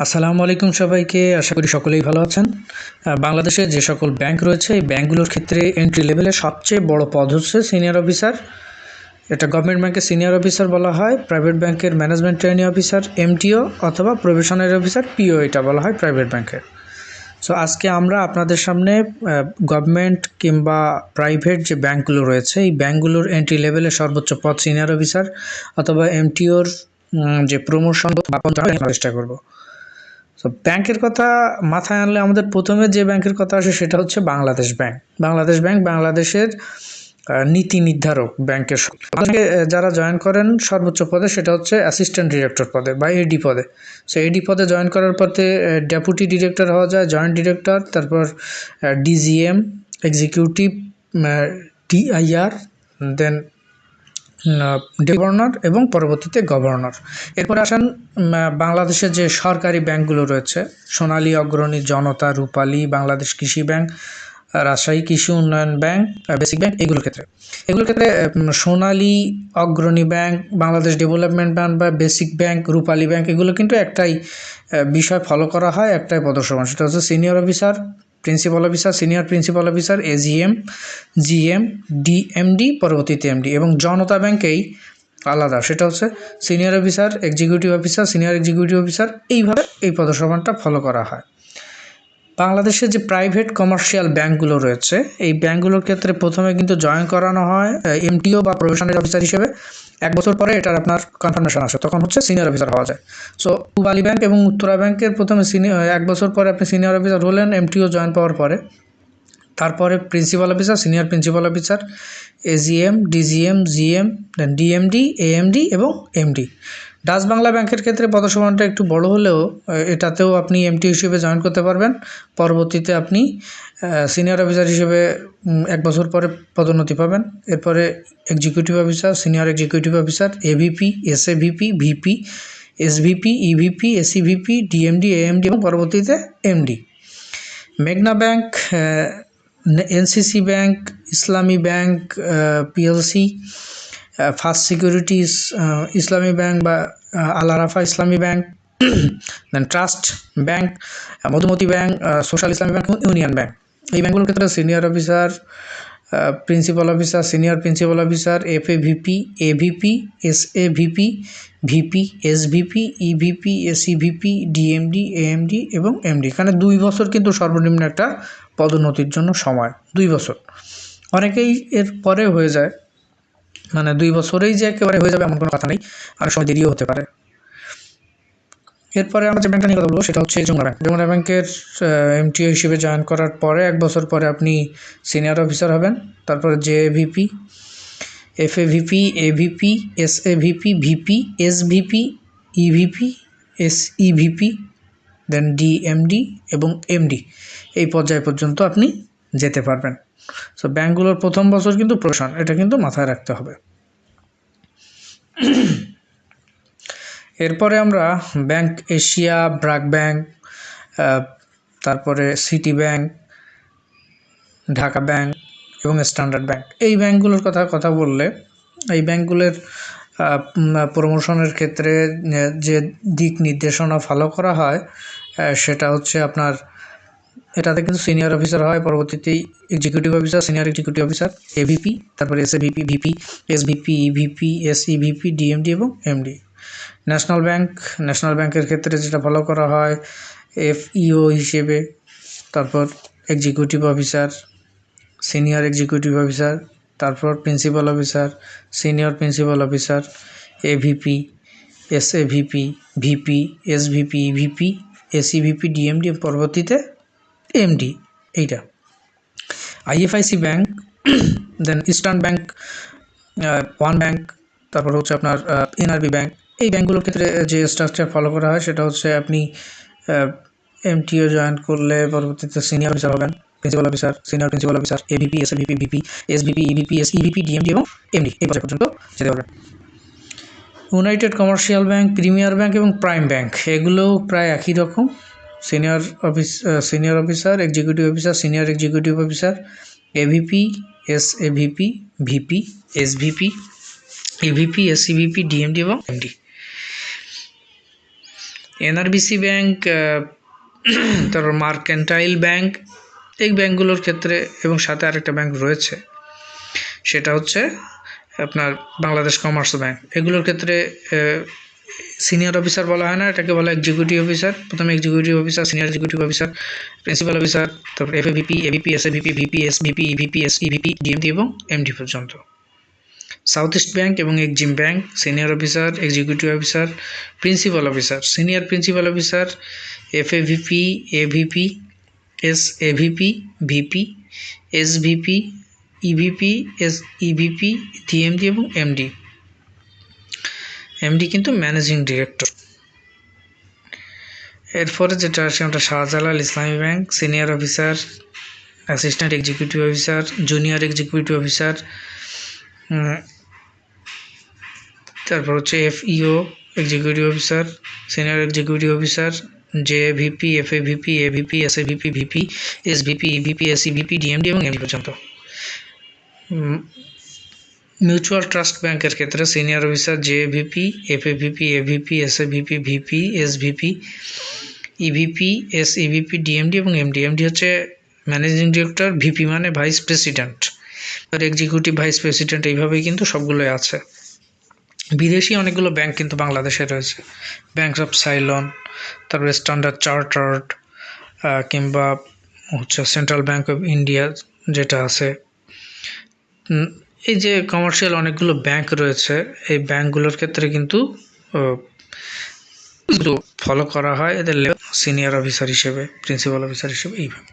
আসসালামু আলাইকুম সবাইকে, আশা করি সকলেই ভালো আছেন। বাংলাদেশে যে সকল ব্যাংক রয়েছে, এই ব্যাংকগুলোর ক্ষেত্রে এন্ট্রি লেভেলে সবচেয়ে বড় পদ হচ্ছে সিনিয়র অফিসার এটা গভর্নমেন্ট ব্যাংকের সিনিয়র অফিসার বলা হয় প্রাইভেট ব্যাংকের ম্যানেজমেন্ট ট্রেনিং অফিসার এমটিও অথবা প্রফেশনারি অফিসার পিও এটা বলা হয় প্রাইভেট ব্যাংকের সো আজকে আমরা আপনাদের সামনে গভর্নমেন্ট কিংবা প্রাইভেট যে ব্যাংকগুলো রয়েছে, এই ব্যাংকগুলোর এন্ট্রি লেভেলে সর্বোচ্চ পদ সিনিয়র অফিসার অথবা এমটিওর যে প্রমোশন চেষ্টা করব। তো ব্যাংকের কথা মাথায় আনলে আমাদের প্রথমে যে ব্যাংকের কথা আসে সেটা হচ্ছে বাংলাদেশ ব্যাংক বাংলাদেশ ব্যাংক বাংলাদেশের নীতি নির্ধারক ব্যাংকের স- ব্যাংকে, যারা জয়েন করেন সর্বোচ্চ পদে সেটা হচ্ছে অ্যাসিস্ট্যান্ট ডিরেক্টর পদে বা এডি পদে। সো এডি পদে জয়েন করার পথে ডেপুটি ডিরেক্টর হওয়া যায় জয়েন্ট ডিরেক্টর তারপর DGM executive DIR then governor এবং পরবর্তীতে গভর্নর এরপর আসেন বাংলাদেশের যে সরকারি ব্যাংকগুলো রয়েছে, সোনালী অগ্রণী জনতা, রূপালী, বাংলাদেশ কৃষি ব্যাংক, রাজশাহী কৃষি উন্নয়ন ব্যাংক বেসিক ব্যাংক এগুলোর ক্ষেত্রে। এগুলোর ক্ষেত্রে Sonali Agrani bank, Bangladesh development bank বা বেসিক ব্যাংক রূপালী ব্যাংক এগুলো কিন্তু একটাই বিষয় ফলো করা হয়, একটাই পদসমান সেটা হচ্ছে senior officer principal officer senior principal officer AGM GM DMD পরবর্তীতে এমডি এবং জনতা ব্যাংকেই আলাদা। সেটা হচ্ছে senior officer executive officer senior executive officer এইভাবে এই পদসমানটা ফলো করা হয়। বাংলাদেশের যে প্রাইভেট কমার্শিয়াল ব্যাংকগুলো রয়েছে, এই ব্যাংকগুলোর ক্ষেত্রে প্রথমে কিন্তু জয়েন করানো হয় এমটিও বা প্রফেশনাল অফিসার হিসেবে। এক বছর পরে এটার আপনার কনফার্মেশন আসে, তখন হচ্ছে সিনিয়র অফিসার হওয়া যায়। সো পূবালী ব্যাংক এবং উত্তরা ব্যাংকের প্রথমে সিনিয়র এক বছর পরে আপনি সিনিয়র অফিসার হলেন এমটিও জয়েন পাওয়ার পরে। তারপরে principal officer senior principal officer AGM DGM GM then DMD AMD এবং এমডি ডাচ বাংলা ব্যাংকের ক্ষেত্রে পদসমানটা একটু বড় হলেও এটাতেও আপনি এমটি হিসেবে জয়েন করতে পারবেন। পরবর্তীতে আপনি সিনিয়র অফিসার হিসেবে এক বছর পরে পদোন্নতি পাবেন। এরপরে executive officer senior executive officer AVP SAVP VP SVP EVP ACVP DMD AMD এবং পরবর্তীতে এমডি মেঘনা bank NCC bank Islami bank PLC first securities Islami bank বা Al Arafah Islami bank then trust bank Madhumati bank social Islami bank union bank এই ব্যাংকগুলোর ক্ষেত্রে senior officer principal officer senior principal officer F A VP AVP S A VP VP S VP EVP AC VP DMD AMD এবং MD এখানে দুই বছর কিন্তু সর্বনিম্ন একটা পদোন্নতির জন্য সময়, দুই বছর। অনেকেই এর পরে হয়ে যায়। মানে দুই বছরেই যে একেবারে হয়ে যাবে এমন কোনো কথা নেই অনেক সময় দেরিও হতে পারে। এরপরে আমরা যে ব্যাংকটা নিয়ে কথা বলব, সেটা হচ্ছে যমুনা ব্যাংক। যমুনা ব্যাংকের এমটিও হিসেবে জয়েন করার পরে, এক বছর পরে আপনি সিনিয়র অফিসার হবেন। তারপরে J VP F A VP AVP S A VP VP S VP EVP S EVP then DMD এবং এমডি এই পর্যায় পর্যন্ত আপনি যেতে পারবেন। সো ব্যাংকগুলোর প্রথম বছর কিন্তু প্রশাসন এটা কিন্তু মাথায় রাখতে হবে। এরপরে আমরা ব্যাংক এশিয়া ব্রাক ব্যাংক তারপরে সিটি ব্যাংক ঢাকা ব্যাংক এবং স্ট্যান্ডার্ড ব্যাংক এই ব্যাংকগুলোর কথা কথা বললে, এই ব্যাংকগুলোর প্রমোশনের ক্ষেত্রে যে দিক নির্দেশনা ফলো করা হয় সেটা হচ্ছে আপনার এটাতে কিন্তু সিনিয়র অফিসার হয় পরবর্তীতে executive officer senior executive officer AVP তারপরে S VP VP S VP EVP S EVP DMD এবং এমডি ন্যাশনাল ব্যাংক ন্যাশনাল ব্যাংকের ক্ষেত্রে যেটা ফলো করা হয় এফইও হিসেবে তারপর executive officer senior executive officer তারপর principal officer senior principal officer AVP S A VP VP S VP VP AC VP DMD পরবর্তীতে এমডি এইটা। IFIC bank then eastern bank one bank তারপর হচ্ছে আপনার এনআরবি ব্যাংক এই ব্যাংকগুলোর ক্ষেত্রে যে স্ট্রাকচার ফলো করা হয়, সেটা হচ্ছে আপনি এমটিও জয়েন করলে পরবর্তীতে সিনিয়র অফিসার হবেন principal officer senior principal officer AVP S VP VP S VP EVP S EVP DMD এবং এমডি এই পর্যায়ে পর্যন্ত যেতে পারবেন United Commercial Bank Premier Bank এবং প্রাইম ব্যাংক এগুলো প্রায় একই রকম। Senior office senior officer executive officer senior executive officer AVP S AVP VP S VP EVP ACVP DMD এবং এমডি এনআরবিসি ব্যাংক তারপর মার্কেন্টাইল ব্যাংক এই ব্যাংকগুলোর ক্ষেত্রে এবং সাথে আরেকটা ব্যাংক রয়েছে। সেটা হচ্ছে আপনার বাংলাদেশ কমার্স ব্যাংক এগুলোর ক্ষেত্রে সিনিয়র অফিসার বলা হয় না, এটাকে বলা এক্সিকিউটিভ অফিসার প্রথমে executive officer senior executive officer principal officer তারপর F AVP AVP S AVP VP S VP EVP S EVP DMD এবং এমডি পর্যন্ত। সাউথ ইস্ট ব্যাংক এবং Exim bank senior officer executive officer principal officer senior principal officer F AVP AVP S AVP VP S VP EVP S EVP DMD এবং MD MD কিন্তু managing director এরপরে যেটা আছে, আমরা Shahjalal Islami bank senior officer assistant executive officer junior executive officer তারপর হচ্ছে FEO executive officer senior executive officer J VP F A VP A VP S A VP VP S VP EVP S EVP DMD এবং MD পর্যন্ত। Mutual trust ব্যাংকের ক্ষেত্রে senior officer J VP F A VP A VP S A VP S VP EVP S EVP DMD এবং MD MD হচ্ছে managing director VP মানে vice president আর executive vice president এইভাবেই কিন্তু সবগুলোই আছে। বিদেশি অনেকগুলো ব্যাংক কিন্তু বাংলাদেশে রয়েছে। ব্যাংক অফ সাইলন তারপরে স্ট্যান্ডার্ড চার্টার্ড কিংবা হচ্ছে সেন্ট্রাল ব্যাংক অফ ইন্ডিয়া যেটা আছে। এই যে কমার্শিয়াল অনেকগুলো ব্যাংক রয়েছে, এই ব্যাংকগুলোর ক্ষেত্রে কিন্তু ফলো করা হয়। এদের সিনিয়র অফিসার হিসেবে প্রিন্সিপাল অফিসার হিসেবে এইভাবে।